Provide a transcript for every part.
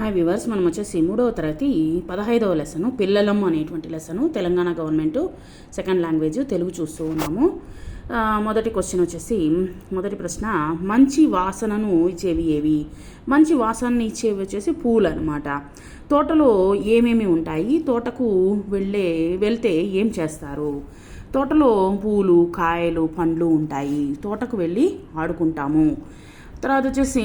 Hi viewers మనం వచ్చేసి మూడవ తరగతి పదహైదవ లెసను పిల్లలం అనేటువంటి lesson Telangana government second language Telugu చూస్తూ ఉన్నాము. మొదటి క్వశ్చన్ వచ్చేసి మొదటి ప్రశ్న మంచి వాసనను ఇచ్చేవి ఏవి? మంచి వాసనని ఇచ్చేవి వచ్చేసి పూలు అనమాట తోటలో ఏమేమి ఉంటాయి? తోటకు వెళ్ళే వెళ్తే ఏం చేస్తారు? తోటలో పూలు కాయలు పండ్లు ఉంటాయి. తోటకు వెళ్ళి ఆడుకుంటాము. తర్వాత వచ్చేసి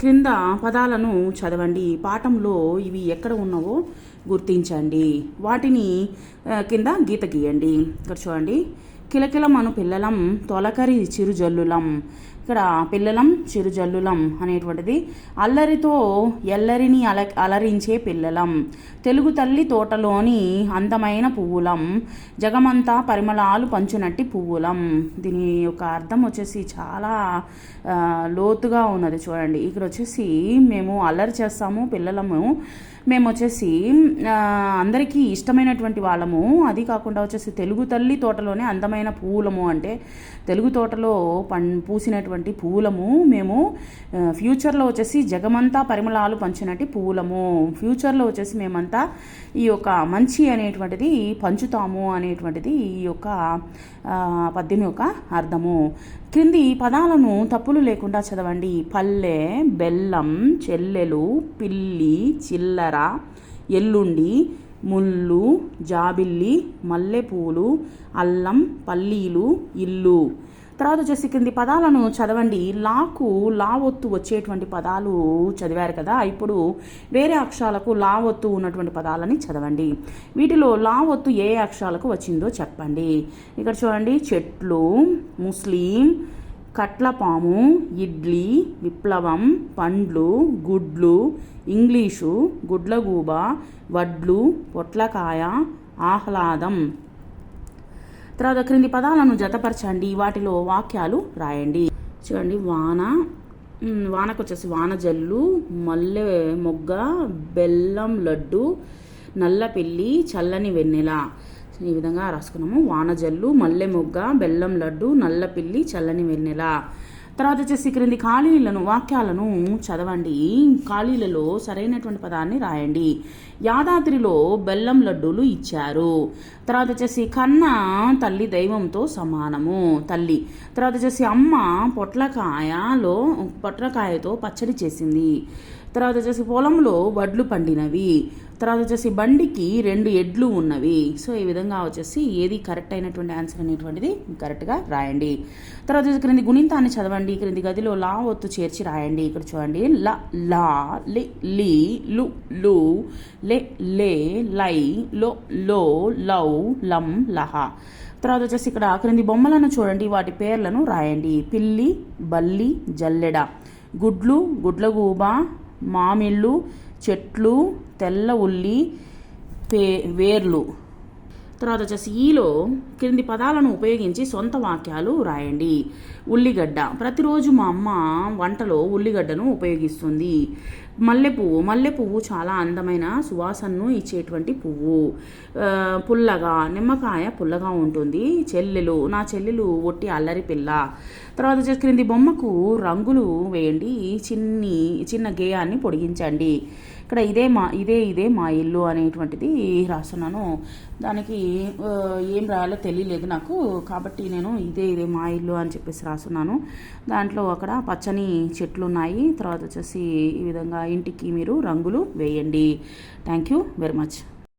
క్రింద పదాలను చదవండి. పాఠంలో ఇవి ఎక్కడ ఉన్నావో గుర్తించండి. వాటిని కింద గీత గీయండి. ఇక్కడ చూడండి. కిలకిలమను పిల్లలం తొలకరి చిరుజల్లులం. ఇక్కడ పిల్లలం చిరుజల్లులం అనేటువంటిది. అల్లరితో ఎల్లరిని అల అలరించే పిల్లలం. తెలుగు తల్లి తోటలోని అందమైన పువ్వులం. జగమంతా పరిమళాలు పంచునట్టి పువ్వులం. దీని యొక్క అర్థం వచ్చేసి చాలా లోతుగా ఉన్నది చూడండి. ఇక్కడ వచ్చేసి మేము అల్లరి చేస్తాము పిల్లలము. మేము వచ్చేసి అందరికీ ఇష్టమైనటువంటి వాళ్ళము. అది కాకుండా వచ్చేసి తెలుగు తల్లి తోటలోనే అందమైన పువ్వులము అంటే తెలుగు తోటలో పం పూసినటువంటి పూలము మేము ఫ్యూచర్లో వచ్చేసి జగమంతా పరిమళాలు పంచినట్టు పూలము. ఫ్యూచర్లో వచ్చేసి మేమంతా ఈ యొక్క మంచి అనేటువంటిది పంచుతాము అనేటువంటిది ఈ యొక్క పద్యం యొక్క అర్థము. క్రింది పదాలను తప్పులు లేకుండా చదవండి. పల్లె బెల్లం చెల్లెలు పిల్లి చిల్లర ఎల్లుండి ముళ్ళు జాబిల్లి మల్లెపూలు అల్లం పల్లీలు ఇల్లు. తర్వాత వచ్చేసి కింది పదాలను చదవండి. లాకు లా ఒత్తు వచ్చేటువంటి పదాలు చదివారు కదా. ఇప్పుడు వేరే అక్షరాలకు లా ఒత్తు ఉన్నటువంటి పదాలని చదవండి. వీటిలో లా ఒత్తు ఏ అక్షరాలకు వచ్చిందో చెప్పండి. ఇక్కడ చూడండి. చెట్లు ముస్లిం కట్లపాము ఇడ్లీ విప్లవం పండ్లు గుడ్లు ఇంగ్లీషు గుడ్లగూబ వడ్లు పొట్లకాయ ఆహ్లాదం. తర్వాత క్రింది పదాలను జతపరచండి. వాటిలో వాక్యాలు రాయండి. చూడండి వాన వానకు వచ్చేసి వాన జల్లు మల్లె మొగ్గ బెల్లం లడ్డు నల్ల పిల్లి చల్లని వెన్నెల. ఈ విధంగా రాసుకున్నాము. వాన జల్లు మల్లె మొగ్గ బెల్లం లడ్డు నల్ల పిల్లి చల్లని వెన్నెల. తర్వాత వచ్చేసి క్రింది ఖాళీలను వాక్యాలను చదవండి. ఖాళీలలో సరైనటువంటి పదాన్ని రాయండి. యాదాద్రిలో బెల్లం లడ్డూలు ఇచ్చారు. తర్వాత వచ్చేసి కన్న తల్లి దైవంతో సమానము తల్లి. తర్వాత వచ్చేసి అమ్మ పొట్లకాయలో పొట్లకాయతో పచ్చడి చేసింది. తర్వాత వచ్చేసి పొలంలో వడ్లు పండినవి. తర్వాత వచ్చేసి బండికి రెండు ఎడ్లు ఉన్నవి. సో ఈ విధంగా వచ్చేసి ఏది కరెక్ట్ అయినటువంటి ఆన్సర్ అనేటువంటిది కరెక్ట్గా రాయండి. తర్వాత వచ్చేసి క్రింది గుణింతాన్ని చదవండి. క్రింది గదిలో లా ఒత్తు చేర్చి రాయండి. ఇక్కడ చూడండి. ల లా లి లి లు లు లే లే లై లో లో లౌ లం లహ. తర్వాత వచ్చేసి ఇక్కడ క్రింది బొమ్మలను చూడండి. వాటి పేర్లను రాయండి. పిల్లి బల్లి జల్లెడ. గుడ్లు గుడ్లగూబ మామిళ్ళు చెట్లు తెల్ల ఉల్లి పే వేర్లు. తర్వాత వచ్చేసి ఈలో క్రింది పదాలను ఉపయోగించి సొంత వాక్యాలు రాయండి. ఉల్లిగడ్డ. ప్రతిరోజు మా అమ్మ వంటలో ఉల్లిగడ్డను ఉపయోగిస్తుంది. మల్లెపువ్వు మల్లెపువ్వు చాలా అందమైన సువాసనను ఇచ్చేటువంటి పువ్వు. పుల్లగా నిమ్మకాయ పుల్లగా ఉంటుంది. చెల్లెలు. నా చెల్లెలు ఒట్టి అల్లరి పిల్ల. తర్వాత వచ్చేసి క్రింది బొమ్మకు రంగులు వేయండి. చిన్ని చిన్న గేయాన్ని పొడిగించండి. ఇక్కడ ఇదే మా ఇదే ఇదే మా ఇల్లు అనేటువంటిది రాస్తున్నాను. దానికి ఏం ఏం రాయాలో తెలియలేదు నాకు. కాబట్టి నేను ఇదే ఇదే మా ఇల్లు అని చెప్పేసి రాస్తున్నాను దాంట్లో అక్కడ పచ్చని చెట్లు ఉన్నాయి తర్వాత వచ్చేసి ఈ విధంగా ఇంటికి మీరు రంగులు వేయండి. Thank you very much